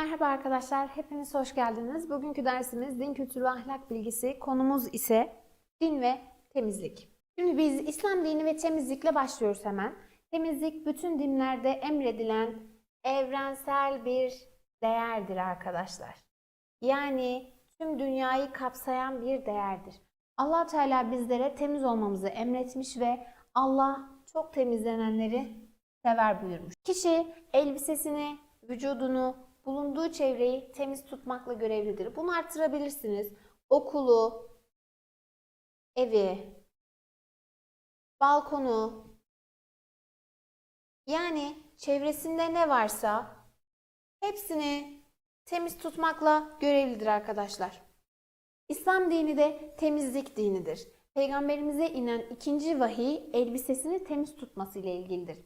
Merhaba arkadaşlar, hepiniz hoş geldiniz. Bugünkü dersimiz din kültürü ve ahlak bilgisi. Konumuz ise din ve temizlik. Şimdi biz İslam dini ve temizlikle başlıyoruz hemen. Temizlik bütün dinlerde emredilen evrensel bir değerdir arkadaşlar. Yani tüm dünyayı kapsayan bir değerdir. Allah Teala bizlere temiz olmamızı emretmiş ve Allah çok temizlenenleri sever buyurmuş. Kişi elbisesini, vücudunu, bulunduğu çevreyi temiz tutmakla görevlidir. Bunu artırabilirsiniz. Okulu, evi, balkonu, yani çevresinde ne varsa hepsini temiz tutmakla görevlidir arkadaşlar. İslam dini de temizlik dinidir. Peygamberimize inen ikinci vahiy elbisesini temiz tutması ile ilgilidir.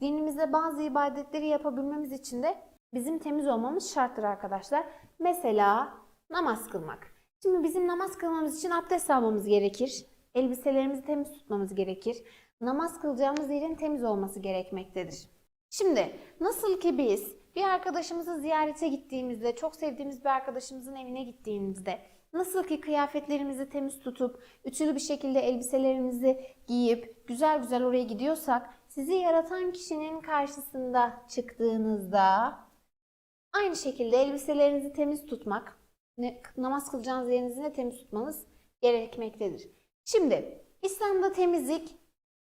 Dinimizde bazı ibadetleri yapabilmemiz için de bizim temiz olmamız şarttır arkadaşlar. Mesela namaz kılmak. Şimdi bizim namaz kılmamız için abdest almamız gerekir. Elbiselerimizi temiz tutmamız gerekir. Namaz kılacağımız yerin temiz olması gerekmektedir. Şimdi nasıl ki biz bir arkadaşımızı ziyarete gittiğimizde, çok sevdiğimiz bir arkadaşımızın evine gittiğimizde nasıl ki kıyafetlerimizi temiz tutup, ütülü bir şekilde elbiselerimizi giyip güzel güzel oraya gidiyorsak, sizi yaratan kişinin karşısında çıktığınızda aynı şekilde elbiselerinizi temiz tutmak, namaz kılacağınız yerinizi de temiz tutmanız gerekmektedir. Şimdi İslam'da temizlik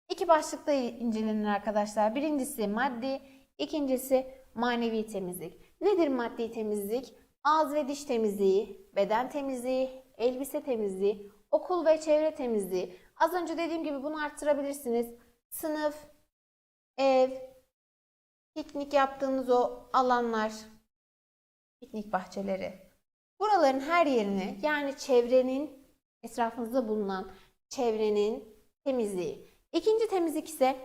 iki başlıkta incelenir arkadaşlar. Birincisi maddi, ikincisi manevi temizlik. Nedir maddi temizlik? Ağız ve diş temizliği, beden temizliği, elbise temizliği, okul ve çevre temizliği. Az önce dediğim gibi bunu arttırabilirsiniz. Sınıf, ev, piknik yaptığınız o alanlar, piknik bahçeleri. Buraların her yerini yani çevrenin etrafınızda bulunan çevrenin temizliği. İkinci temizlik ise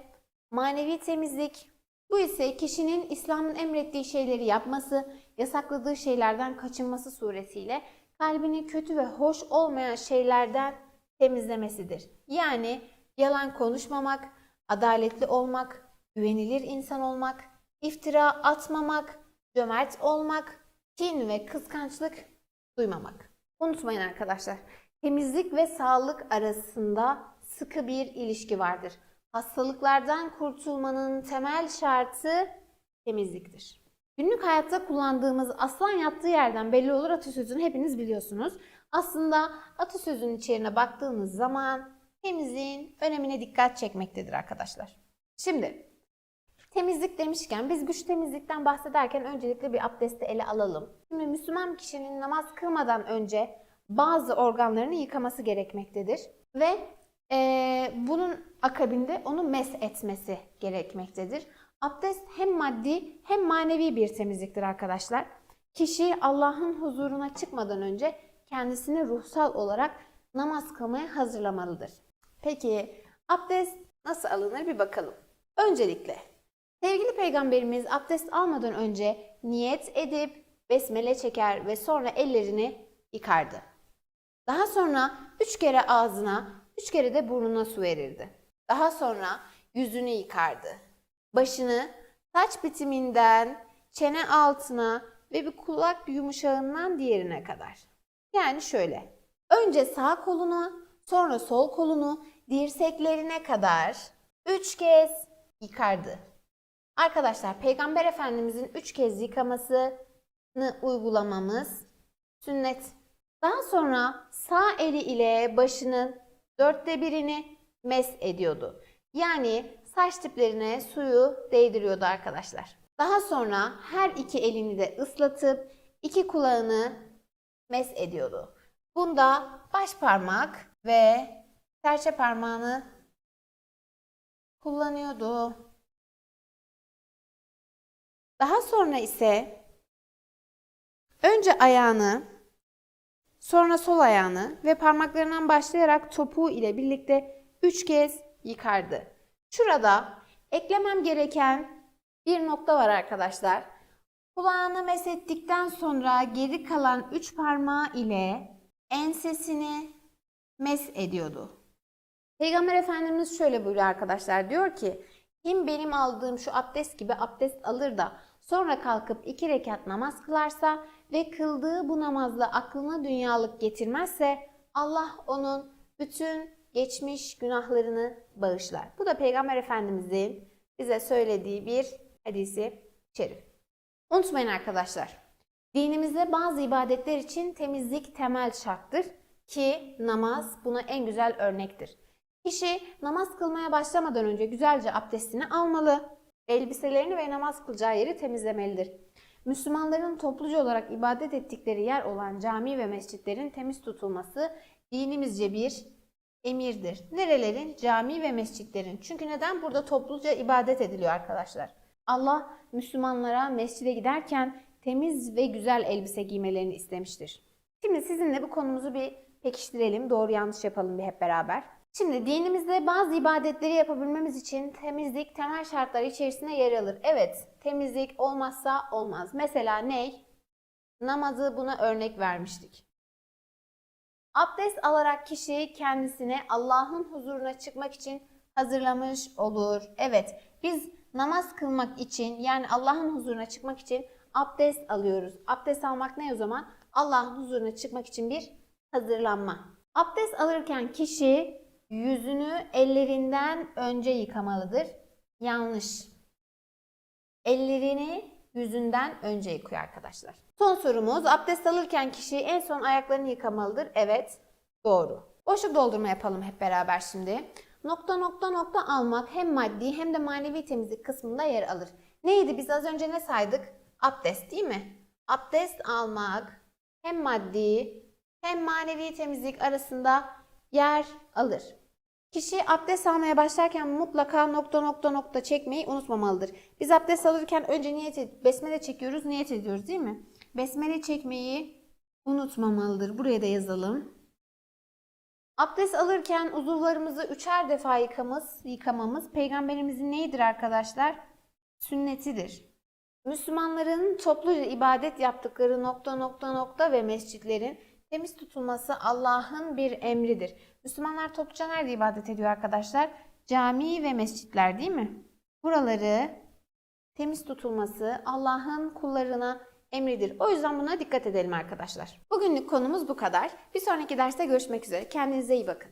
manevi temizlik. Bu ise kişinin İslam'ın emrettiği şeyleri yapması, yasakladığı şeylerden kaçınması suretiyle kalbini kötü ve hoş olmayan şeylerden temizlemesidir. Yani yalan konuşmamak, adaletli olmak, güvenilir insan olmak, iftira atmamak, cömert olmak, kin ve kıskançlık duymamak. Unutmayın arkadaşlar, temizlik ve sağlık arasında sıkı bir ilişki vardır. Hastalıklardan kurtulmanın temel şartı temizliktir. Günlük hayatta kullandığımız aslan yattığı yerden belli olur atasözünü hepiniz biliyorsunuz. Aslında atasözünün içeriğine baktığınız zaman temizliğin önemine dikkat çekmektedir arkadaşlar. Şimdi temizlik demişken biz güç temizlikten bahsederken öncelikle bir abdesti ele alalım. Şimdi Müslüman kişinin namaz kılmadan önce bazı organlarını yıkaması gerekmektedir ve eee, bunun akabinde onu mes etmesi gerekmektedir. Abdest hem maddi hem manevi bir temizliktir arkadaşlar. Kişi Allah'ın huzuruna çıkmadan önce kendisini ruhsal olarak namaz kılmaya hazırlamalıdır. Peki abdest nasıl alınır bir bakalım. Öncelikle sevgili peygamberimiz abdest almadan önce niyet edip besmele çeker ve sonra ellerini yıkardı. Daha sonra üç kere ağzına, üç kere de burnuna su verirdi. Daha sonra yüzünü yıkardı. Başını saç bitiminden çene altına ve bir kulak yumuşağından diğerine kadar. Yani şöyle. Önce sağ kolunu, sonra sol kolunu dirseklerine kadar üç kez yıkardı. Arkadaşlar Peygamber Efendimizin üç kez yıkamasını uygulamamız sünnet. Daha sonra sağ eli ile başının dörtte birini mes ediyordu. Yani saç diplerine suyu değdiriyordu arkadaşlar. Daha sonra her iki elini de ıslatıp iki kulağını mes ediyordu. Bunda baş parmak ve serçe parmağını kullanıyordu. Daha sonra ise önce ayağını, sonra sol ayağını ve parmaklarından başlayarak topuğu ile birlikte üç kez yıkardı. Şurada eklemem gereken bir nokta var arkadaşlar. Kulağını mesettikten sonra geri kalan üç parmağı ile ensesini mes ediyordu. Peygamber Efendimiz şöyle buyuruyor arkadaşlar. Diyor ki kim benim aldığım şu abdest gibi abdest alır da sonra kalkıp iki rekat namaz kılarsa ve kıldığı bu namazla aklına dünyalık getirmezse Allah onun bütün geçmiş günahlarını bağışlar. Bu da Peygamber Efendimizin bize söylediği bir hadisi şerif. Unutmayın arkadaşlar. Dinimizde bazı ibadetler için temizlik temel şarttır ki namaz buna en güzel örnektir. Kişi namaz kılmaya başlamadan önce güzelce abdestini almalı, elbiselerini ve namaz kılacağı yeri temizlemelidir. Müslümanların topluca olarak ibadet ettikleri yer olan cami ve mescitlerin temiz tutulması dinimizce bir emirdir. Nerelerin? Cami ve mescitlerin. Çünkü neden? Burada topluca ibadet ediliyor arkadaşlar. Allah Müslümanlara mescide giderken temiz ve güzel elbise giymelerini istemiştir. Şimdi sizinle bu konumuzu bir pekiştirelim. Doğru yanlış yapalım bir hep beraber. Şimdi dinimizde bazı ibadetleri yapabilmemiz için temizlik temel şartlar içerisinde yer alır. Evet, temizlik olmazsa olmaz. Mesela ney? Namazı buna örnek vermiştik. Abdest alarak kişi kendisini Allah'ın huzuruna çıkmak için hazırlamış olur. Evet, biz namaz kılmak için yani Allah'ın huzuruna çıkmak için abdest alıyoruz. Abdest almak ne o zaman? Allah'ın huzuruna çıkmak için bir hazırlanma. Abdest alırken kişi yüzünü ellerinden önce yıkamalıdır. Yanlış. Ellerini yüzünden önce yıkıyor arkadaşlar. Son sorumuz abdest alırken kişi en son ayaklarını yıkamalıdır. Evet, doğru. Boşluk doldurma yapalım hep beraber şimdi. Nokta nokta nokta almak hem maddi hem de manevi temizlik kısmında yer alır. Neydi biz az önce ne saydık? Abdest değil mi? Abdest almak hem maddi hem manevi temizlik arasında yer alır. Kişi abdest almaya başlarken mutlaka nokta nokta nokta çekmeyi unutmamalıdır. Biz abdest alırken önce niyet ed- besmele çekiyoruz, niyet ediyoruz değil mi? Besmele çekmeyi unutmamalıdır. Buraya da yazalım. Abdest alırken uzuvlarımızı üçer defa yıkamamız, yıkamamız peygamberimizin neyidir arkadaşlar? Sünnetidir. Müslümanların topluca ibadet yaptıkları nokta nokta nokta ve mescitlerin temiz tutulması Allah'ın bir emridir. Müslümanlar topluca nerede ibadet ediyor arkadaşlar? Cami ve mescitler değil mi? Buraları temiz tutulması Allah'ın kullarına emridir. O yüzden buna dikkat edelim arkadaşlar. Bugünlük konumuz bu kadar. Bir sonraki derste görüşmek üzere. Kendinize iyi bakın.